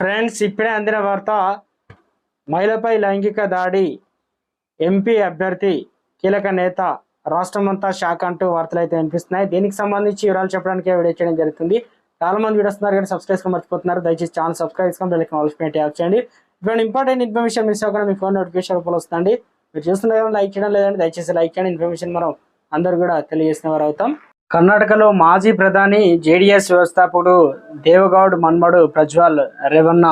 Friends ఇప్పుడే అందిన వార్త మహిళపై లైంగిక దాడి ఎంపీ అభ్యర్థి కీలక నేత రాష్ట్రమంతా షాక్ అంటూ వార్తలు అయితే వినిపిస్తున్నాయి. దీనికి సంబంధించి వివరాలు చెప్పడానికి వీడియో చేయడం జరుగుతుంది. చాలా మంది వీడియోస్తున్నారు కానీ సబ్స్క్రైబ్ మర్చిపోతున్నారు. దయచేసి ఛానల్ సబ్స్క్రైబ్ చేసుకొని బెల్ ఆల్స్ యాప్ చేయండి. ఇప్పుడు ఇంపార్టెంట్ ఇన్ఫర్మేషన్ మిస్ అవ్వకుండా మీ ఫోన్ నోటిఫికేషన్ రూపంలో వస్తుంది మీరు చూస్తున్న లైక్ చేయడం లేదంటే దయచేసి లైక్ చేయండి. ఇన్ఫర్మేషన్ మనం అందరు కూడా తెలియజేసిన వారు అవుతాం. కర్ణాటకలో మాజీ ప్రధాని జేడీఎస్ వ్యవస్థాపకుడు దేవగౌడ్ మన్మడు ప్రజ్వల్ రేవన్న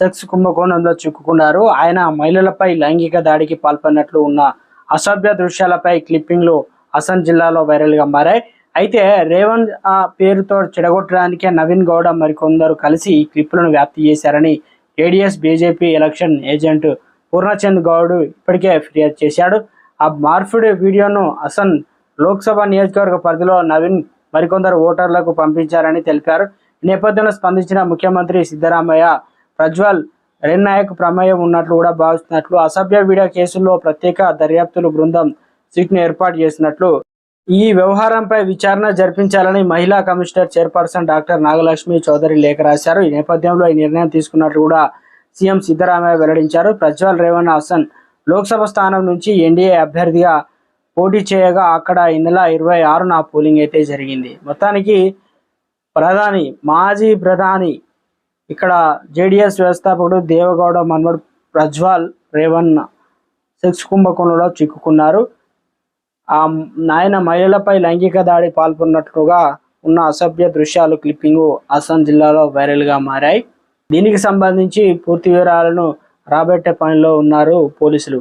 సెక్స్ కుంభకోణంలో చిక్కుకున్నారు. ఆయన మహిళలపై లైంగిక దాడికి పాల్పడినట్లు ఉన్న అసభ్య దృశ్యాలపై క్లిప్పింగ్లు అసన్ జిల్లాలో వైరల్గా మారాయి. అయితే రేవన్ ఆ పేరుతో చెడగొట్టడానికే నవీన్ గౌడ మరికొందరు కలిసి ఈ క్లిప్పులను వ్యాప్తి చేశారని ADS BJP election agent Purnachand Goud ఇప్పటికే ఫిర్యాదు చేశాడు. ఆ మార్ఫుడ్ వీడియోను అసన్ లోక్సభ నియోజకవర్గ పరిధిలో నవీన్ మరికొందరు ఓటర్లకు పంపించారని తెలిపారు. ఈ నేపథ్యంలో స్పందించిన ముఖ్యమంత్రి సిద్ధరామయ్య ప్రజ్వల్ రెన్నాయక్ ప్రమేయం ఉన్నట్లు కూడా భావిస్తున్నట్లు అసభ్య వీడియో కేసుల్లో ప్రత్యేక దర్యాప్తులు బృందం సిట్ను ఏర్పాటు చేసినట్లు ఈ వ్యవహారంపై విచారణ జరిపించాలని మహిళా commissioner chairperson doctor Nagalakshmi Chowdary లేఖ రాశారు. ఈ నేపథ్యంలో ఈ నిర్ణయం తీసుకున్నట్లు కూడా సీఎం సిద్ధరామయ్య వెల్లడించారు. ప్రజ్వల్ రేవణ్ హాసన్ లోక్సభ స్థానం నుంచి ఎన్డీఏ అభ్యర్థిగా పోటీ చేయగా అక్కడ ఈ నెల ఇరవై ఆరున పోలింగ్ అయితే జరిగింది. మొత్తానికి ప్రధాని మాజీ ప్రధాని ఇక్కడ జేడిఎస్ వ్యవస్థాపకుడు దేవగౌడ మన్మడ్ ప్రజ్వాల్ రేవణ్ సెక్స్ కుంభకోణంలో చిక్కుకున్నారు. ఆ నాయన మహిళలపై లైంగిక దాడి పాల్గొన్నట్లుగా ఉన్న అసభ్య దృశ్యాలు క్లిప్పింగ్ అస్సాం జిల్లాలో వైరల్గా మారాయి. దీనికి సంబంధించి పూర్తి వివరాలను రాబట్టే పనిలో ఉన్నారు పోలీసులు.